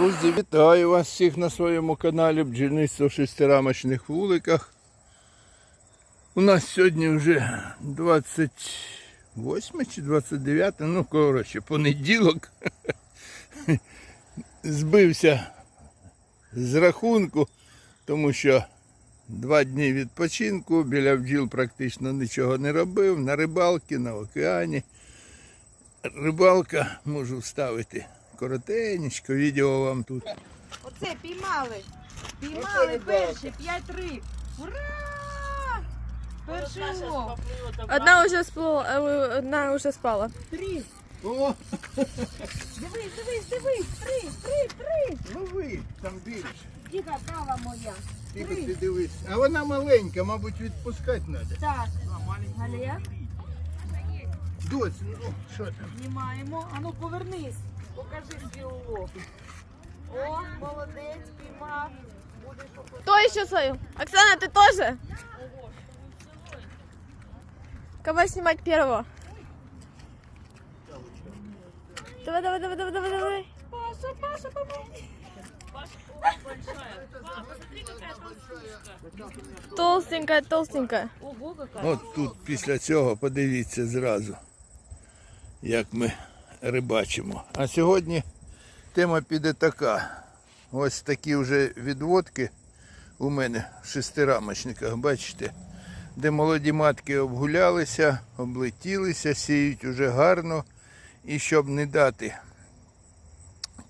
Друзі, вітаю вас всіх на своєму каналі Бджільництво в шестирамочних вуликах. У нас сьогодні вже 28 чи 29, ну коротше, понеділок. Збився з рахунку, тому що два дні відпочинку, біля бджіл практично нічого не робив, на рибалки, на океані. Рибалка можу вставити коротенечко, відео вам тут. Оце піймали. Піймали перші п'ять риб. Ура! Перший улов. Одна уже сплила, е, одна уже спала. Три. О, Дивись, дивись, дивись. Три, три, три. лови, там більше. Діка кава моя. Тільки ти дивись. А вона маленька, мабуть, відпускати треба. Так. Галія, Дось, ну що там? знімаємо. Ану, повернись. Покажи свій улов. О, молодець, піймав. Будеш. Кто еще свою? Оксана, ты тоже? Кого снимать первого? Давай, давай, давай, давай, давай, давай. Паша, Паша, помоги. Толстенькая, толстенькая. Ого, яка. От тут після цього подивіться зразу, як ми рибачимо. А сьогодні тема піде така. Ось такі вже відводки у мене в шестирамочниках, бачите, де молоді матки обгулялися, облетілися, сіють уже гарно. І щоб не дати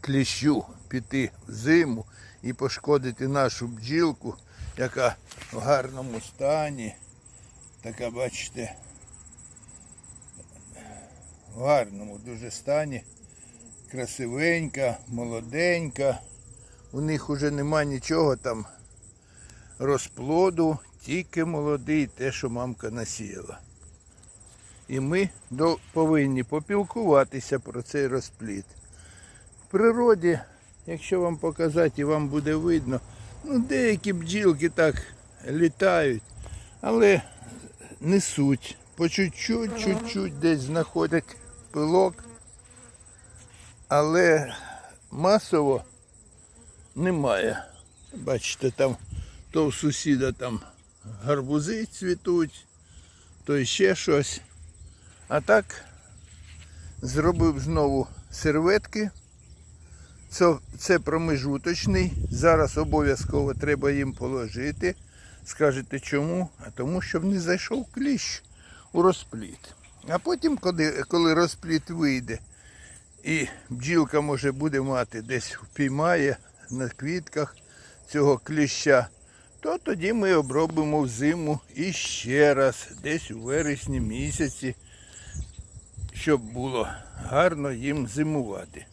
кліщу піти в зиму і пошкодити нашу бджілку, яка в гарному стані. Така, бачите, в гарному дуже стані. Красивенька, молоденька. У них уже нема нічого там розплоду, тільки молодий, те, що мамка насіяла. І ми повинні попілкуватися про цей розплід. В природі, якщо вам показати і вам буде видно, ну деякі бджілки так літають, але несуть. По чуть-чуть, чуть-чуть десь знаходять пилок, але масово немає. Бачите, там то в сусіда там гарбузи цвітуть, то ще щось. А так зробив знову серветки. Це, це промежуточний. Зараз обов'язково треба їм положити. Скажете чому? А тому, щоб не зайшов кліщ у розпліт. А потім, коли, коли розпліт вийде, і бджілка може буде мати десь впіймає на квітках цього кліща, то тоді ми обробимо взиму і ще раз, десь у вересні місяці, щоб було гарно їм зимувати.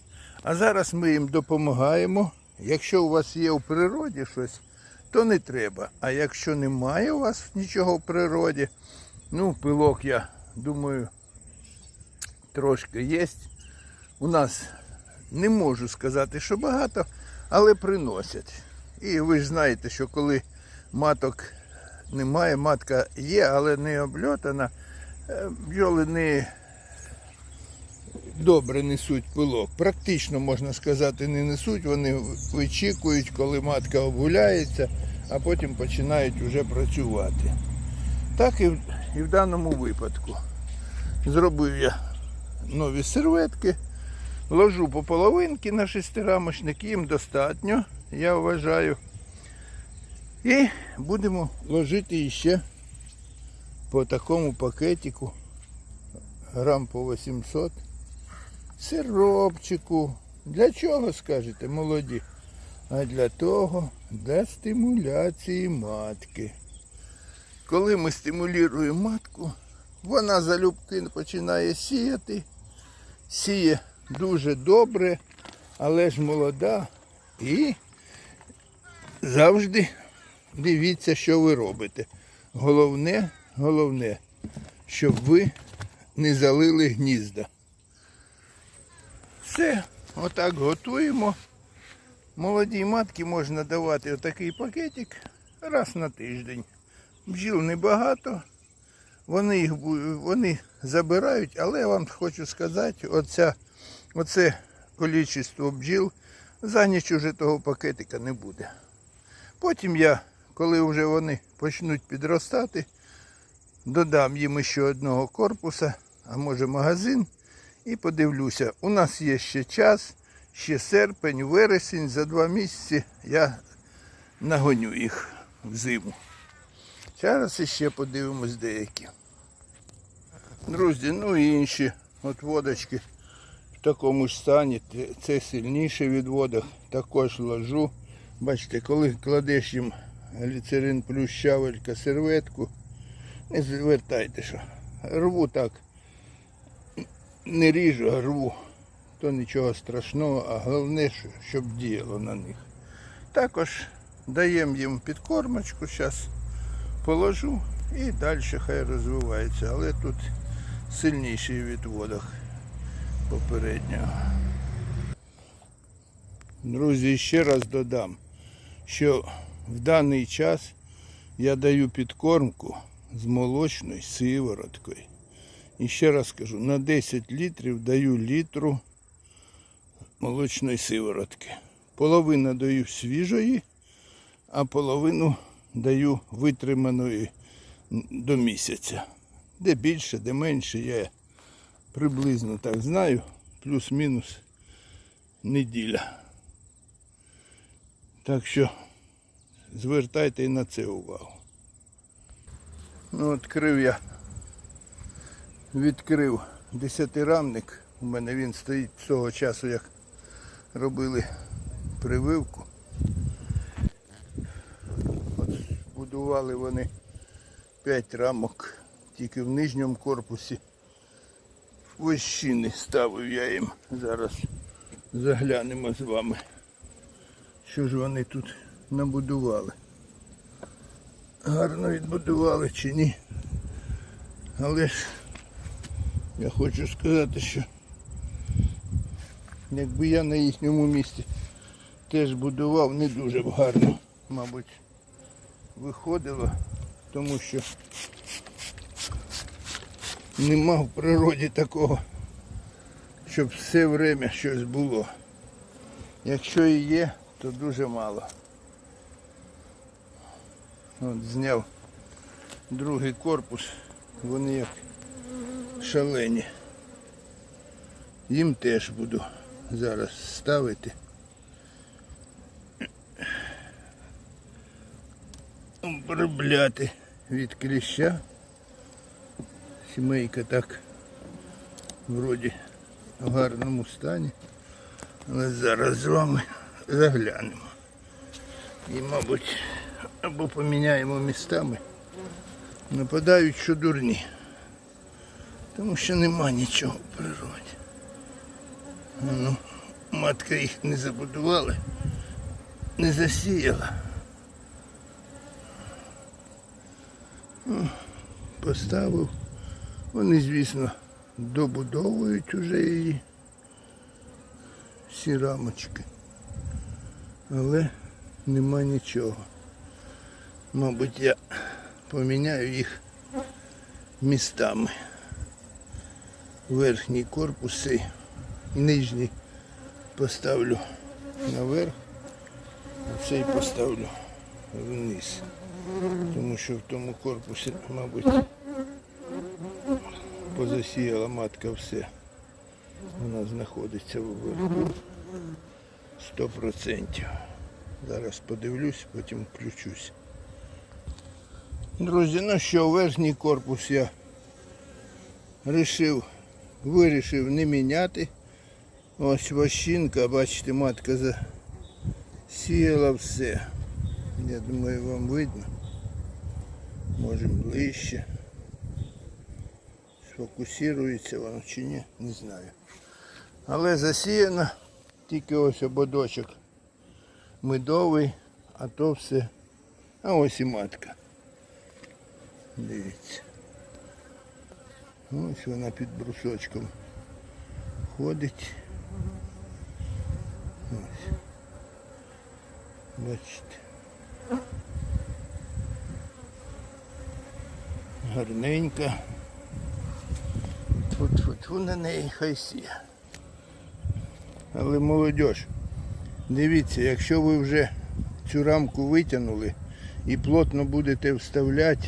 А зараз ми їм допомагаємо. Якщо у вас є в природі щось, то не треба. А якщо немає у вас нічого в природі, ну, пилок, я думаю, трошки є. У нас не можу сказати, що багато, але приносять. І ви ж знаєте, що коли маток немає, матка є, але не обльотана, е, бджоли не добре несуть пилок. Практично, можна сказати, не несуть, вони вичікують, коли матка обгуляється, а потім починають вже працювати. Так і в, і в даному випадку. Зробив я нові серветки, ложу по половинки на шестирамочник, їм достатньо, я вважаю. І будемо ложити ще по такому пакетику, грам по 800 сиропчику. Для чого, скажете, молоді? А для того, для стимуляції матки. Коли ми стимулюємо матку, вона залюбки починає сіяти. Сіє дуже добре, але ж молода. І завжди дивіться, що ви робите. Головне, головне, щоб ви не залили гнізда. Все, отак готуємо. Молодій матки можна давати отакий пакетик раз на тиждень. Бджіл небагато, вони їх вони забирають, але я вам хочу сказати, оця, оце кількість бджіл За ніч уже того пакетика не буде. Потім я, коли вже вони почнуть підростати, додам їм ще одного корпуса, а може магазин, і подивлюся. У нас є ще час, ще серпень, вересень, за два місяці я нагоню їх в зиму. Зараз іще подивимось деякі. Друзі, ну і інші от водочки в такому ж стані. Це сильніше від водок. Також ложу. Бачите, коли кладеш їм гліцерин плюс щавелька, серветку, не звертайте, що рву так. Не ріжу, а рву. То нічого страшного, а головне, щоб діяло на них. Також даємо їм підкормочку, зараз положу і далі хай розвивається. Але тут сильніший відводок попереднього. Друзі, ще раз додам, що в даний час я даю підкормку з молочною сивороткою. І ще раз кажу, на 10 літрів даю літру молочної сиворотки. Половину даю свіжої, а половину даю витриманої до місяця. Де більше, де менше, я приблизно так знаю, плюс-мінус неділя. Так що звертайте і на це увагу. Ну, відкрив я, відкрив десятирамник. У мене він стоїть з того часу, як робили прививку. От будували вони 5 рамок тільки в нижньому корпусі. Вощини ставив я їм. Зараз заглянемо з вами. Що ж вони тут набудували? Гарно відбудували чи ні? Але ж я хочу сказати, що якби я на їхньому місці теж будував, не дуже б гарно, мабуть, виходило, тому що нема в природі такого, щоб все время щось було. Якщо і є, то дуже мало. От зняв другий корпус, вони як шалені. Їм теж буду зараз ставити. Обробляти від кліща. Сімейка так вроді в гарному стані. Але зараз з вами заглянемо. І, мабуть, або поміняємо містами. Нападають, що дурні. Тому що нема нічого в природі. Ну, матка їх не забудувала, не засіяла. Поставив. Вони, звісно, добудовують уже її. Всі рамочки. Але нема нічого. Мабуть, я поміняю їх містами. Верхній корпус цей нижній поставлю наверх, а цей поставлю вниз. Тому що в тому корпусі, мабуть, позасіяла матка все. Вона знаходиться вверху. Сто процентів. Зараз подивлюсь, потім включусь. Друзі, ну що, верхній корпус я рішив, вирішив не міняти. Ось вощинка, бачите, матка засіяла все. Я думаю, вам видно. Може ближче. Сфокусується воно чи ні, не знаю. Але засіяно тільки ось ободочок медовий, а то все. А ось і матка. Дивіться. Ось вона під брусочком ходить. Ось. Бачите. Гарненька. Тут-тут на неї хай сіє. Але молодь, Дивіться, якщо ви вже цю рамку витягнули і плотно будете вставляти,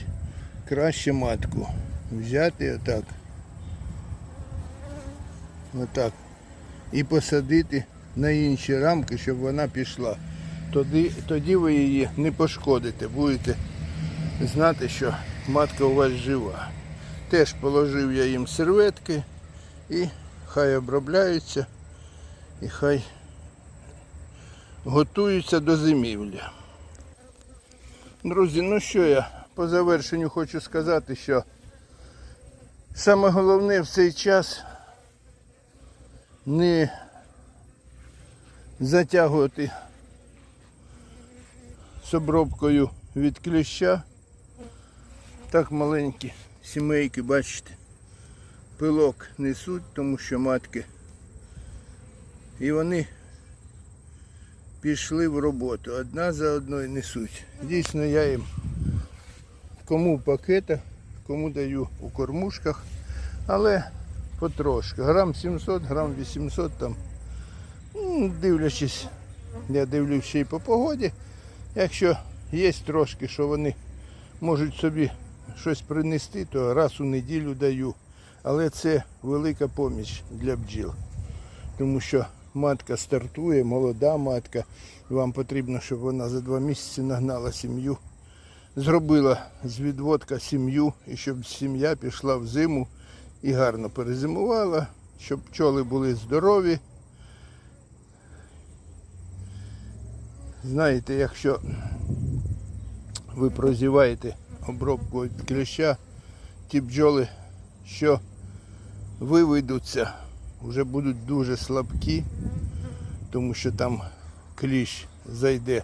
краще матку взяти отак. Отак. І посадити на інші рамки, щоб вона пішла. Тоді, тоді ви її не пошкодите, будете знати, що матка у вас жива. Теж положив я їм серветки і хай обробляються і хай готуються до зимівлі. Друзі, ну що я по завершенню хочу сказати, що саме головне в цей час не затягувати з обробкою від кліща. Так маленькі сімейки, бачите, пилок несуть, тому що матки. І вони пішли в роботу. Одна за одною несуть. Дійсно, я їм кому в пакетах, кому даю у кормушках, але потрошки. Грам 700, грам 800 там. Ну, Дивлячись, я дивлюсь ще й по погоді. Якщо є трошки, що вони можуть собі щось принести, то раз у неділю даю. Але це велика поміч для бджіл. Тому що матка стартує, молода матка. Вам потрібно, щоб вона за два місяці нагнала сім'ю, зробила з відводка сім'ю, і щоб сім'я пішла в зиму і гарно перезимувала, щоб пчоли були здорові. Знаєте, якщо ви прозіваєте обробку від кліща, ті бджоли, що виведуться, вже будуть дуже слабкі, тому що там кліщ зайде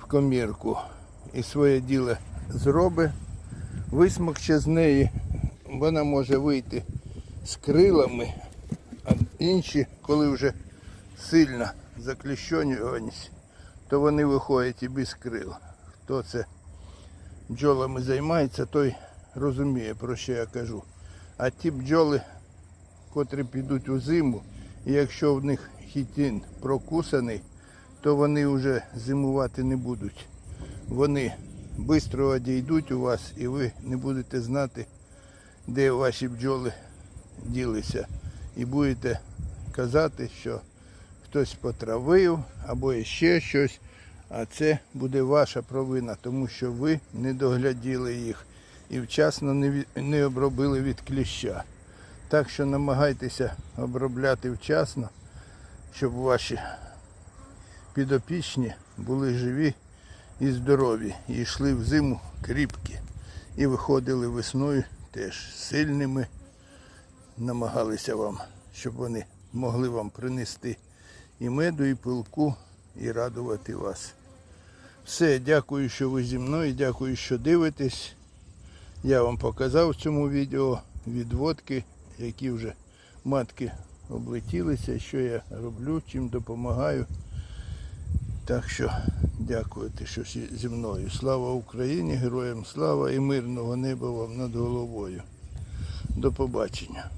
в комірку і своє діло зробить, висмокче з неї, вона може вийти з крилами, а інші, коли вже сильно закліщонюваність, то вони виходять і без крил. Хто це бджолами займається, той розуміє, про що я кажу. А ті бджоли, котрі підуть у зиму, і якщо в них хітин прокусаний, то вони вже зимувати не будуть. Вони швидко одійдуть у вас і ви не будете знати, де ваші бджоли ділися. І будете казати, що хтось потравив або ще щось. А це буде ваша провина, тому що ви не догляділи їх і вчасно не, не обробили від кліща. Так що намагайтеся обробляти вчасно, щоб ваші підопічні були живі і здорові, і йшли в зиму кріпкі. І виходили весною теж сильними, намагалися вам, щоб вони могли вам принести і меду, і пилку, і радувати вас. Все, дякую, що ви зі мною, дякую, що дивитесь. Я вам показав в цьому відео відводки, які вже матки облетілися, що я роблю, чим допомагаю. Так що дякуйте, що всі зі мною. Слава Україні, героям слава і мирного неба вам над головою. До побачення.